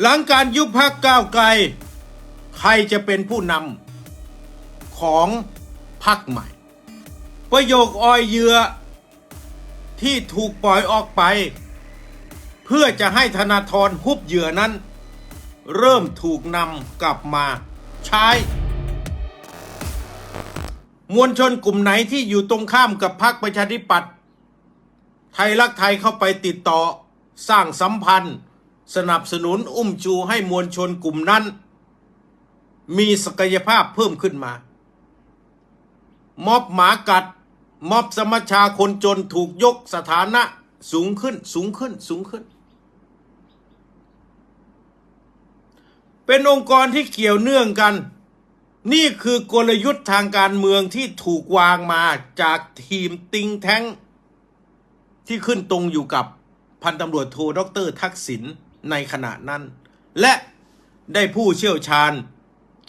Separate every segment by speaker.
Speaker 1: หลังการยุบพักก้าวไกล ใครจะเป็นผู้นำของพักใหม่ ประโยคออยเหยือที่ถูกปล่อยออกไป เพื่อจะให้ธนาธรฮุบเหยื่อนั้น เริ่มถูกนำกลับมาใช้ มวลชนกลุ่มไหนที่อยู่ตรงข้ามกับพรรคประชาธิปัตย์ไทยรักไทยเข้าไปติดต่อสร้างสัมพันธ์ สนับสนุนอุ้มชูให้มวลชนกลุ่มนั้น มีศักยภาพเพิ่มขึ้นมา ม็อบหมากัด ม็อบสมัชชาคนจนถูกยกสถานะสูงขึ้นสูงขึ้นสูงขึ้น เป็นองค์กรที่เกี่ยวเนื่องกัน นี่คือกลยุทธ์ทางการเมืองที่ถูกวางมาจากทีมติงแท้งที่ขึ้นตรงอยู่กับพันตำรวจโทดรทักษิณ ในขณะนั้น และได้ผู้เชี่ยวชาญ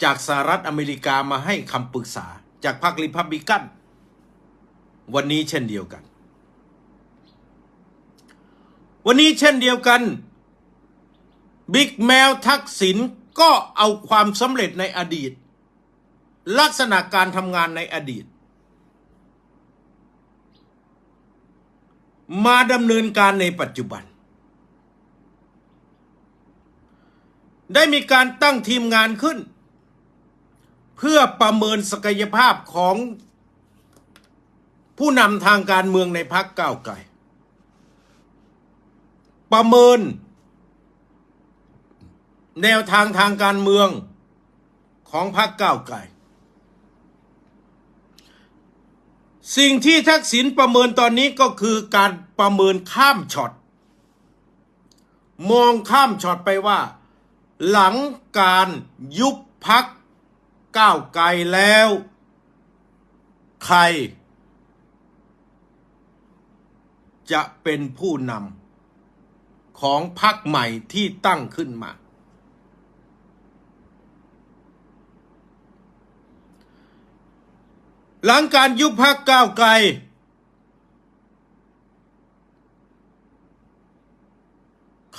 Speaker 1: จากสหรัฐอเมริกามาให้คำปรึกษาจากพรรคริพับบิกัน วันนี้เช่นเดียวกัน วันนี้เช่นเดียวกันบิ๊กแมวทักษิณก็เอาความสำเร็จในอดีต ลักษณะการทำงานในอดีต มาดำเนินการในปัจจุบัน ได้มีการตั้งทีมงานขึ้น เพื่อประเมินศักยภาพของผู้นำทางการเมืองในพักเก้าไกลประเมิน แนวทางทางการเมืองของพรรคก้าไกลสิ่งที่ทักษิณประเมินตอนนี้ก็คือการประเมินข้ามช็อต มองข้ามช็อตไปว่า หลังการยุบพักก้าวไกลแล้ว ใคร จะเป็นผู้นำของพรรคใหม่ที่ตั้งขึ้นมา หลังการยุบพักก้าวไกล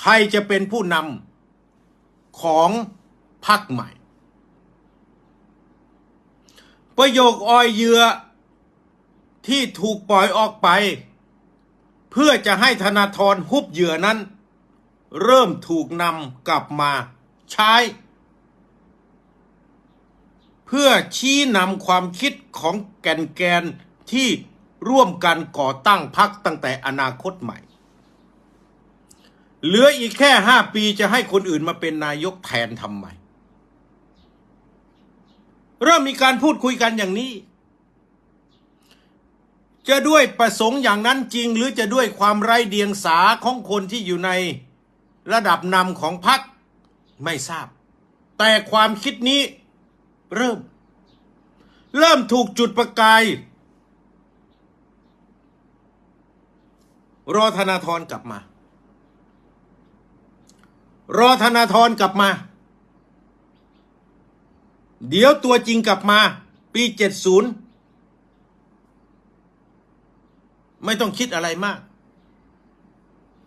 Speaker 1: ใครจะเป็นผู้นำ ของพรรคใหม่ ประโยคออยเหยือที่ถูกปล่อยออกไป เพื่อจะให้ธนาธรฮุบเหยื่อนั้น เริ่มถูกนำกลับมาใช้ เพื่อชี้นำความคิดของแกนแกนที่ร่วมกันก่อตั้งพักตั้งแต่อนาคตใหม่ เหลืออีกแค่ห้าปีจะให้คนอื่นมาเป็นนายกแทนทำไม เริ่มมีการพูดคุยกันอย่างนี้ จะด้วยประสงค์อย่างนั้นจริง หรือจะด้วยความไร้เดียงสาของคนที่อยู่ในระดับนำของพรรคไม่ทราบ แต่ความคิดนี้เริ่ม เริ่มถูกจุดประกาย รอธนาธรกลับมา รอธนาธรกลับมา เดี๋ยวตัวจริงกลับมา ปีเจ็ดศูนย์ไม่ต้องคิดอะไรมาก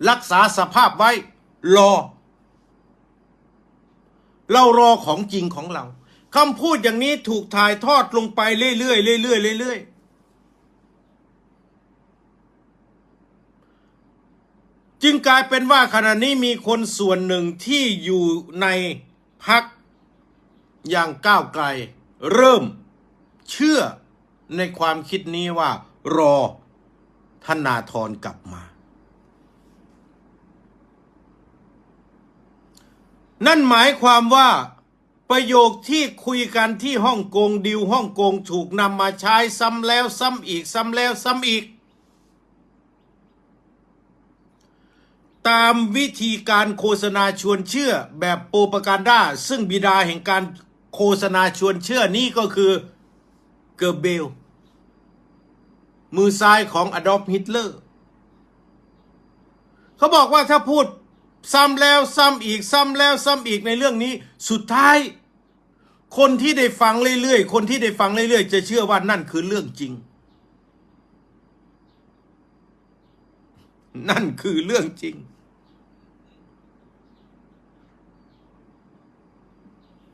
Speaker 1: รักษาสภาพไว้ รอ เรารอของจริงของเราคำพูดอย่างนี้ถูกถ่ายทอดลงไปเรื่อยๆเรื่อยๆเรื่อยๆ จึงกลายเป็นว่าขณะนี้มีคนส่วนหนึ่งที่อยู่ในพักอย่างก้าวไกล เริ่มเชื่อในความคิดนี้ว่ารอธนาธรกลับมา นั่นหมายความว่าประโยคที่คุยกันที่ฮ่องกงดิวฮ่องกงถูกนำมาใช้ซ้ำแล้วซ้ำอีกซ้ำแล้วซ้ำอีก ตามวิธีการโฆษณาชวนเชื่อแบบโปรปากันดาซึ่งบิดาแห่งการโฆษณาชวนเชื่อนี่ก็คือเกอร์เบล มือซ้ายของอดอล์ฟฮิตเลอร์เขาบอกว่าถ้าพูดซ้ำแล้วซ้ำอีกซ้ำแล้วซ้ำอีกในเรื่องนี้สุดท้าย คนที่ได้ฟังเรื่อยๆ คนที่ได้ฟังเรื่อยๆ จะเชื่อว่านั่นคือเรื่องจริง นั่นคือเรื่องจริง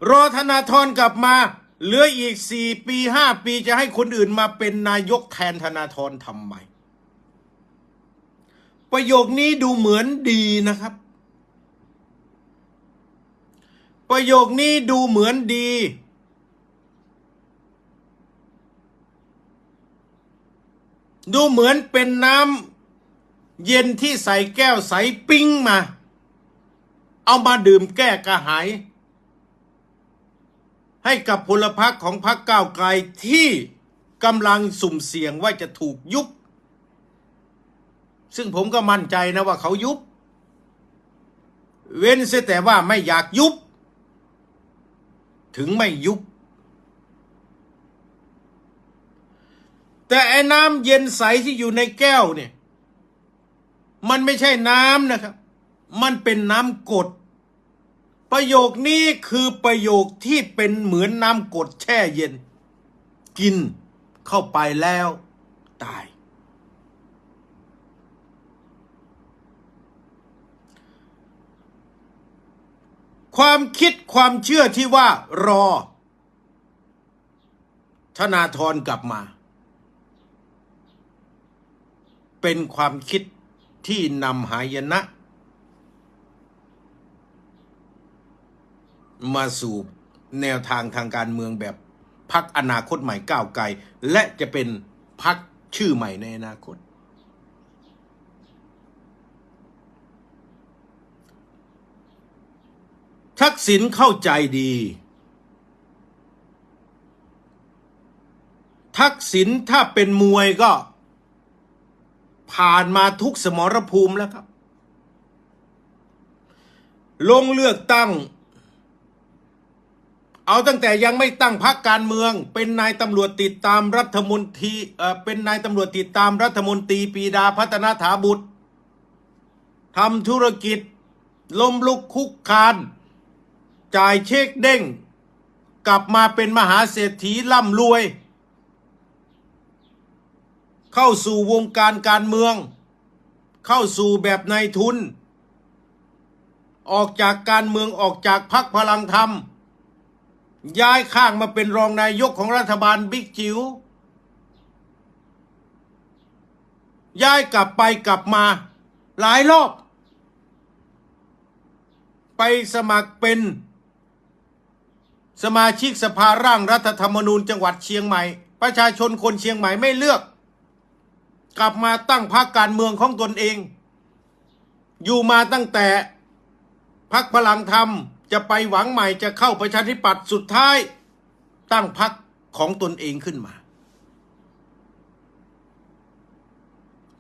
Speaker 1: รอธนาธรกลับมา เหลืออีกสี่ปีห้าปีจะให้คนอื่นมาเป็นนายกแทนธนาธรทำไม ประโยคนี้ดูเหมือนดีนะครับ ประโยคนี้ดูเหมือนดีดูเหมือนเป็นน้ำ เย็นที่ใส่แก้วใสปิ้งมา เอามาดื่มแก้กระหาย ให้กับพลพรรคของพรรคก้าวไกลที่กำลังสุ่มเสี่ยงว่าจะถูกยุบ ซึ่งผมก็มั่นใจนะว่าเขายุบ เว้นเสียแต่ว่าไม่อยากยุบ ถึงไม่ยุบ แต่ไอ้น้ำเย็นใสที่อยู่ในแก้วเนี่ย มันไม่ใช่น้ำนะครับ มันเป็นน้ำกรดประโยคนี้คือประโยคที่เป็นเหมือนน้ำกรดแช่เย็น กินเข้าไปแล้วตาย ความคิดความเชื่อที่ว่ารอ ธนาธรกลับมา เป็นความคิด ที่นำหายนะ มาสู่แนวทางทางการเมืองแบบพักอนาคตใหม่ก้าวไกล และจะเป็นพักชื่อใหม่ในอนาคต ทักษิณเข้าใจดี ทักษิณถ้าเป็นมวยก็ ผ่านมาทุกสมรภูมิแล้วครับ ลงเลือกตั้ง เอาตั้งแต่ยังไม่ตั้งพักการเมือง เป็นนายตำรวจติดตามรัฐมนตรีเอ่อเป็นนายตำรวจติดตามรัฐมนตรีปีดาพัฒนาถาบุตรทำธุรกิจล้มลุกคุกคาน จ่ายเช็คเด้ง กลับมาเป็นมหาเศรษฐีร่ำรวย เข้าสู่วงการการเมือง เข้าสู่แบบนายทุน ออกจากการเมืองออกจากพักพลังธรรม ย้ายข้างมาเป็นรองนายกของรัฐบาลบิ๊กจิ๋วย้ายกลับไปกลับมาหลายรอบ ไปสมัครเป็น สมาชิกสภาร่างรัฐธรรมนูญจังหวัดเชียงใหม่ ประชาชนคนเชียงใหม่ไม่เลือก กลับมาตั้งพรรคการเมืองของตนเอง อยู่มาตั้งแต่พักพลังธรรมจะไปหวังใหม่จะเข้าประชาธิปัตย์สุดท้าย ตั้งพรรคของตนเองขึ้นมา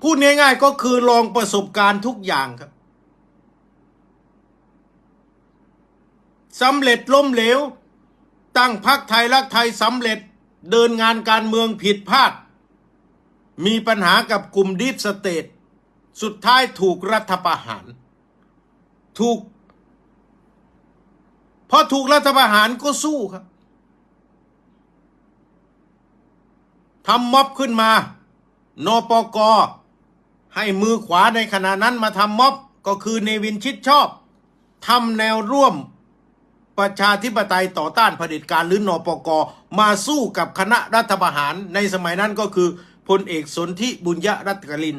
Speaker 1: พูดง่ายๆก็คือลองประสบการณ์ทุกอย่างครับสำเร็จล้มเหลว ตั้งพรรคไทยรักไทยสำเร็จเดินงานการเมืองผิดพลาด มีปัญหากับกลุ่มดิฟสเตทสุดท้ายถูกรัฐประหาร ถูกพอถูกรัฐประหารก็สู้ครับทำม็อบขึ้นมา นปก ให้มือขวาในขณะนั้นมาทำม็อบก็คือเนวินชิดชอบทำแนวร่วมประชาธิปไตยต่อต้านเผด็จการหรือนปก มาสู้กับคณะรัฐประหารในสมัยนั้นก็คือ พลเอกสนธิบุญยรัตกลิน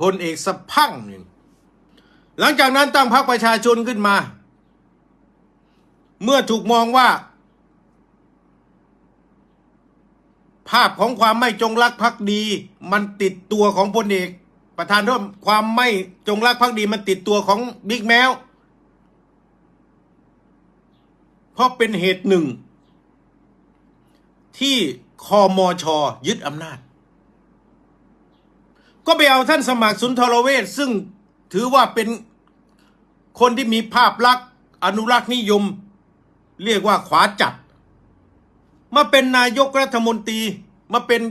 Speaker 1: พลเอกสะพังหนึ่งหลังจากนั้นตั้งพรรคประชาชนขึ้นมา เมื่อถูกมองว่า ภาพของความไม่จงรักภักดี มันติดตัวของพลเอก ประธานร่วมความไม่จงรักภักดีมันติดตัวของบิ๊กแมวเพราะเป็นเหตุหนึ่ง ที่ คอมอชอยึดอำนาจ ก็ไปเอาท่านสมัครสุนทรเวชซึ่งถือว่าเป็นคนที่มีภาพลักษณ์อนุรักษ์นิยม เรียกว่าขวาจัด มาเป็นนายกรัฐมนตรีมาเป็น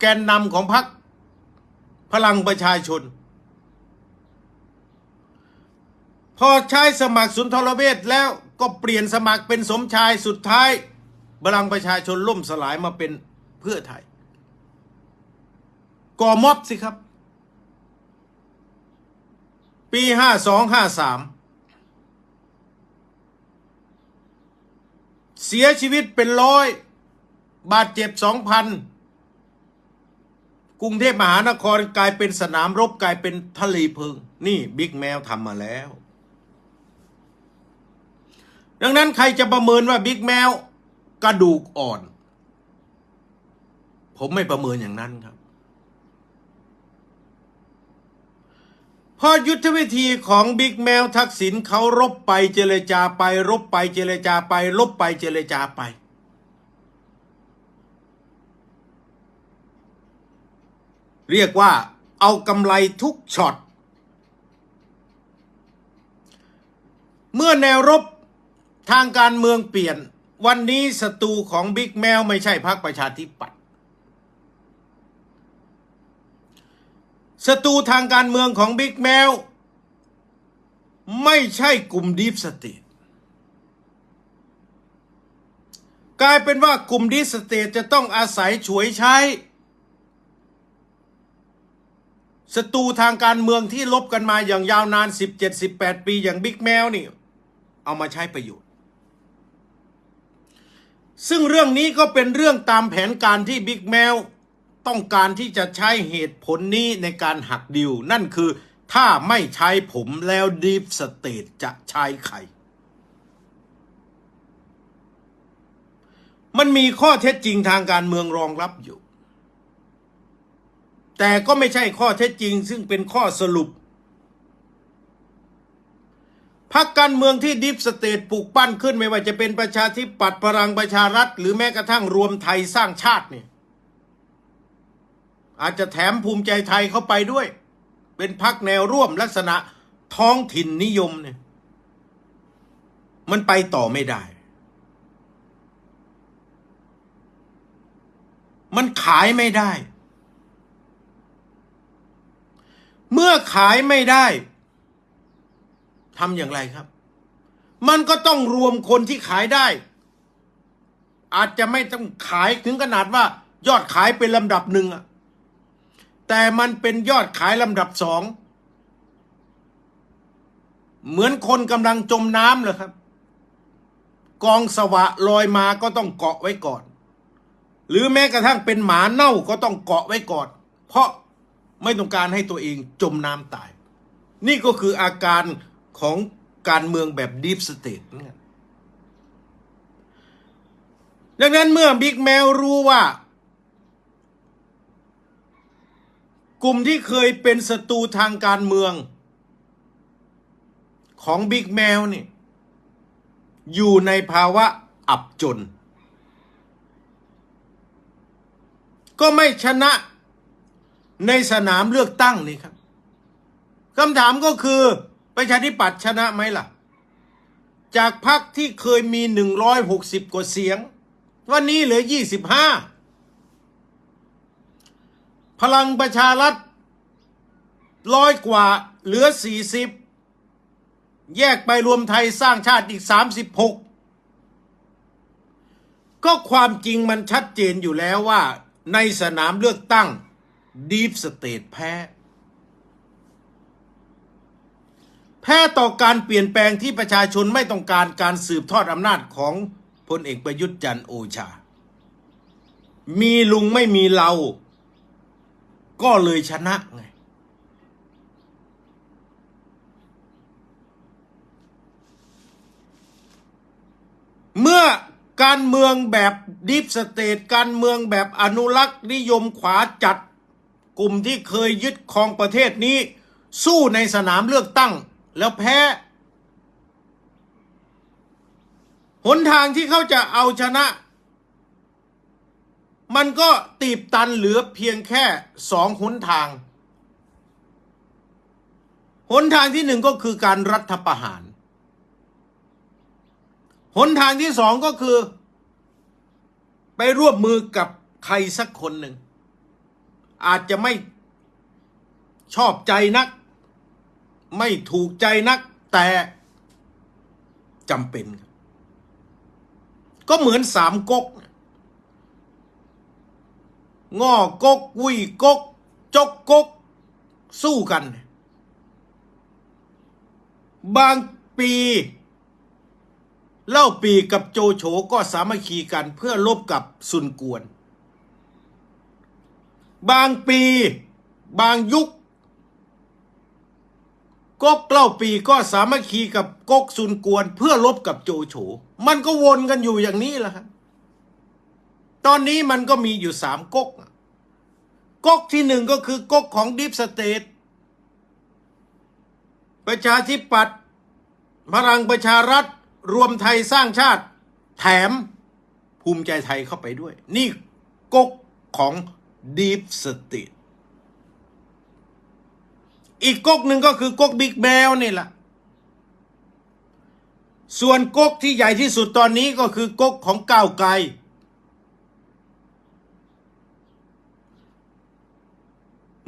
Speaker 1: แกนนำของพรรคพลังประชาชน พอใช้สมัครสุนทรเวชแล้วก็เปลี่ยนสมัครเป็นสมชายสุดท้าย พลังประชาชนล่มสลายมาเป็นเพื่อไทย ก่อม็อบสิครับ ปีห้าสองห้าสามเสียชีวิตเป็นร้อย บาดเจ็บสองพันกรุงเทพมหานครกลายเป็นสนามรบกลายเป็นทะเลเพลิงนี่บิ๊กแมวทำมาแล้ว ดังนั้นใครจะประเมินว่าบิ๊กแมว กระดูกอ่อน ผมไม่ประเมินอย่างนั้นครับเพราะยุทธวิธีของบิ๊กแมวทักษิณเขารบไปเจรจาไป รบไปเจรจาไป รบไปเจรจาไป เรียกว่าเอากำไรทุกช็อต เมื่อแนวรบทางการเมืองเปลี่ยน วันนี้ศัตรูของบิ๊กแมวไม่ใช่พรรคประชาธิปัตย์ศัตรูทางการเมืองของบิ๊กแมวไม่ใช่กลุ่มดีฟสเตทกลายเป็นว่ากลุ่มดีฟสเตทจะต้องอาศัยฉวยใช้ศัตรูทางการเมืองที่ลบกันมาอย่างยาวนาน 17-18 ปีอย่างบิ๊กแมวนี่ เอามาใช้ประโยชน์ ซึ่งเรื่องนี้ก็เป็นเรื่องตามแผนการที่บิ๊กแมวต้องการที่จะใช้เหตุผลนี้ในการหักดิว นั่นคือถ้าไม่ใช้ผมแล้วดีฟสเตทจะใช้ใคร มันมีข้อเท็จจริงทางการเมืองรองรับอยู่ แต่ก็ไม่ใช่ข้อเท็จจริง ซึ่งเป็นข้อสรุป พักการเมืองที่ดิฟสเตทปลูกปั้นขึ้นไม่ว่าจะเป็นประชาธิปัตย์พลังประชารัฐ หรือแม้กระทั่งรวมไทยสร้างชาติเนี่ยอาจจะแถมภูมิใจไทยเข้าไปด้วย เป็นพักแนวร่วมลักษณะท้องถิ่นนิยมเนี่ยมันไปต่อไม่ได้ มันขายไม่ได้ เมื่อขายไม่ได้ ทำอย่างไรครับ มันก็ต้องรวมคนที่ขายได้ อาจจะไม่ต้องขายถึงขนาดว่า ยอดขายเป็นลำดับหนึ่งอะแต่มันเป็นยอดขายลำดับสอง เหมือนคนกำลังจมน้ำเลยครับ กองสวะลอยมาก็ต้องเกาะไว้ก่อน หรือแม้กระทั่งเป็นหมาเน่าก็ต้องเกาะไว้ก่อน เพราะไม่ต้องการให้ตัวเองจมน้ำตาย นี่ก็คืออาการ ของการเมืองแบบดีฟสเตทดังนั้นเมื่อบิ๊กแมวรู้ว่า กลุ่มที่เคยเป็นศัตรูทางการเมือง ของบิ๊กแมวนี่อยู่ในภาวะอับจน ก็ไม่ชนะในสนามเลือกตั้งนี่ครับคำถามก็คือ ประชาธิปัตย์ชนะไหมล่ะ จากพรรคที่เคยมีหนึ่งร้อยหกสิบกว่าเสียง วันนี้เหลือยี่สิบห้าพลังประชารัฐร้อยกว่าเหลือสี่สิบแยกไปรวมไทยสร้างชาติอีกสามสิบหกก็ความจริงมันชัดเจนอยู่แล้วว่าในสนามเลือกตั้งดีฟสเตทแพ้ แพ้ต่อการเปลี่ยนแปลงที่ประชาชนไม่ต้องการการสืบทอดอำนาจของพลเอกประยุทธ์จันโอชา มีลุงไม่มีเรา ก็เลยชนะไง เมื่อการเมืองแบบดิฟสเตทการเมืองแบบอนุรักษ์นิยมขวาจัด กลุ่มที่เคยยึดครองประเทศนี้ สู้ในสนามเลือกตั้ง แล้วแพ้ หนทางที่เขาจะเอาชนะ มันก็ตีบตันเหลือเพียงแค่สองหนทาง หนทางที่หนึ่งก็คือการรัฐประหาร หนทางที่สองก็คือ ไปร่วมมือกับใครสักคนหนึ่ง อาจจะไม่ชอบใจนัก ไม่ถูกใจนักแต่จำเป็น ก็เหมือนสามก๊กง้อก๊กวุยกกจกกกสู้กัน บางปี เล่าปีกับโจโฉก็สามัคคีกันเพื่อลบกับซุนกวน บางปี บางยุค ก๊กเล่าปีก็สามัคคีกับก๊กซุนกวนเพื่อลบกับโจโฉมันก็วนกันอยู่อย่างนี้แหละครับตอนนี้มันก็มีอยู่สามก๊กก๊กที่หนึ่งก็คือก๊กของดิฟสเตทประชาธิปัตย์พลังประชารัฐ รวมไทยสร้างชาติ แถมภูมิใจไทยเข้าไปด้วย นี่ก๊กของดีฟสเตท อีกก๊กหนึ่งก็คือก๊กบิ๊กแมวนี่แหละส่วนก๊กที่ใหญ่ที่สุดตอนนี้ก็คือก๊กของก้าวไกล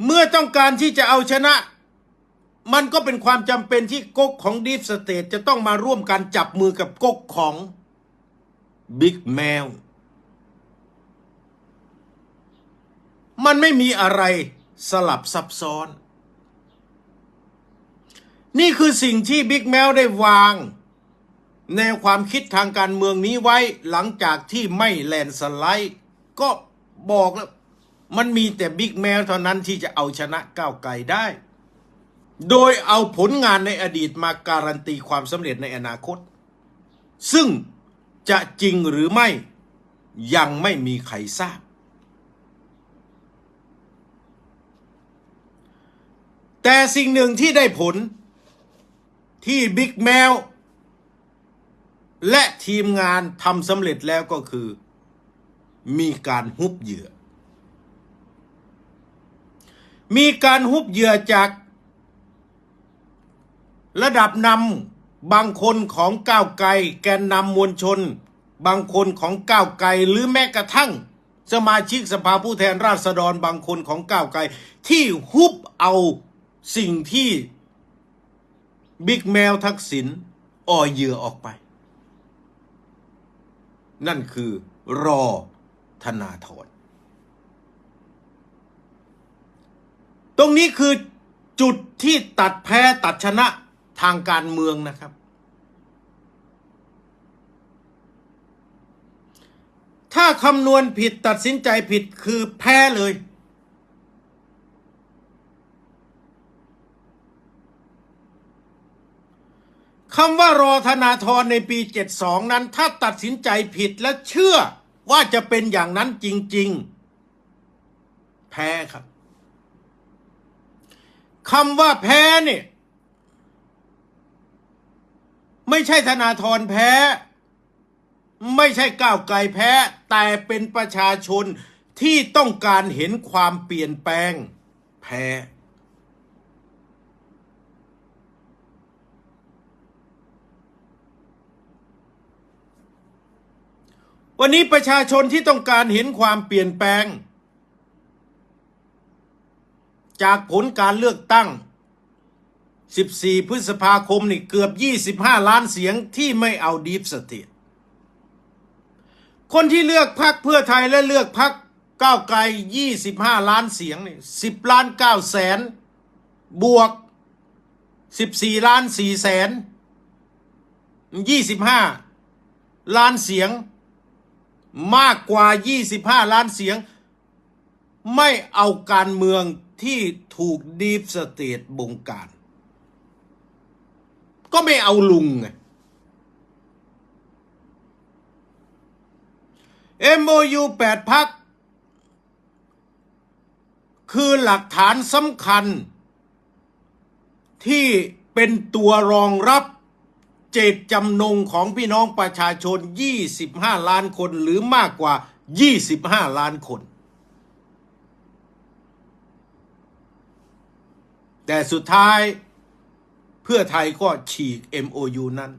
Speaker 1: เมื่อต้องการที่จะเอาชนะ มันก็เป็นความจำเป็นที่ก๊กของดีฟสเตทจะต้องมาร่วมกันจับมือกับก๊กของบิ๊กแมว มันไม่มีอะไรสลับซับซ้อน นี่คือสิ่งที่บิ๊กแมวได้วาง แนวความคิดทางการเมืองนี้ไว้หลังจากที่ไม่แลนสไลด์ ก็บอกแล้ว มันมีแต่บิ๊กแมวเท่านั้นที่จะเอาชนะก้าวไกลได้ โดยเอาผลงานในอดีตมาการันตีความสำเร็จในอนาคต ซึ่งจะจริงหรือไม่ยังไม่มีใครทราบ แต่สิ่งหนึ่งที่ได้ผล ที่บิ๊กแมว และทีมงานทำสำเร็จแล้วก็คือ มีการฮุบเหยื่อ มีการฮุบเหยื่อจากระดับนำบางคนของก้าวไกล แกนนำมวลชน บางคนของก้าวไกลหรือแม้กระทั่ง สมาชิกสภาผู้แทนราษฎรบางคนของก้าวไกล ที่ฮุบเอาสิ่งที่ บิ๊กแมวทักษิณอ่อเหยื่อออกไป นั่นคือรอธนาธรตรงนี้คือจุดที่ตัดแพ้ตัดชนะทางการเมืองนะครับ ถ้าคำนวณผิดตัดสินใจผิดคือแพ้เลย คำว่ารอธนาธรในปี 72 นั้น ถ้าตัดสินใจผิดและเชื่อว่าจะเป็นอย่างนั้นจริง ๆ แพ้ครับคำว่าแพ้เนี่ยไม่ใช่ธนาธรแพ้ ไม่ใช่ก้าวไกลแพ้ แต่เป็นประชาชนที่ต้องการเห็นความเปลี่ยนแปลงแพ้ วันนี้ประชาชนที่ต้องการเห็นความเปลี่ยนแปลง จากผลการเลือกตั้ง 14 พฤษภาคมนี่เกือบ 25 ล้านเสียงที่ไม่เอาดีฟสเตทคนที่เลือกพักเพื่อไทยและเลือกพักก้าวไกล 25 ล้านเสียงนี่10 ล้าน9แสน บวก 14 ล้าน4แสน 25 ล้านเสียง มากกว่า 25 ล้านเสียง ไม่เอาการเมืองที่ถูกดีฟสเตทบงการ ก็ไม่เอาลุงไง MOU 8พัก คือหลักฐานสำคัญ ที่เป็นตัวรองรับ เจตจำนงของพี่น้องประชาชน 25 ล้านคนหรือมากกว่า 25 ล้านคน แต่สุดท้ายเพื่อไทยก็ฉีก MOU นั้น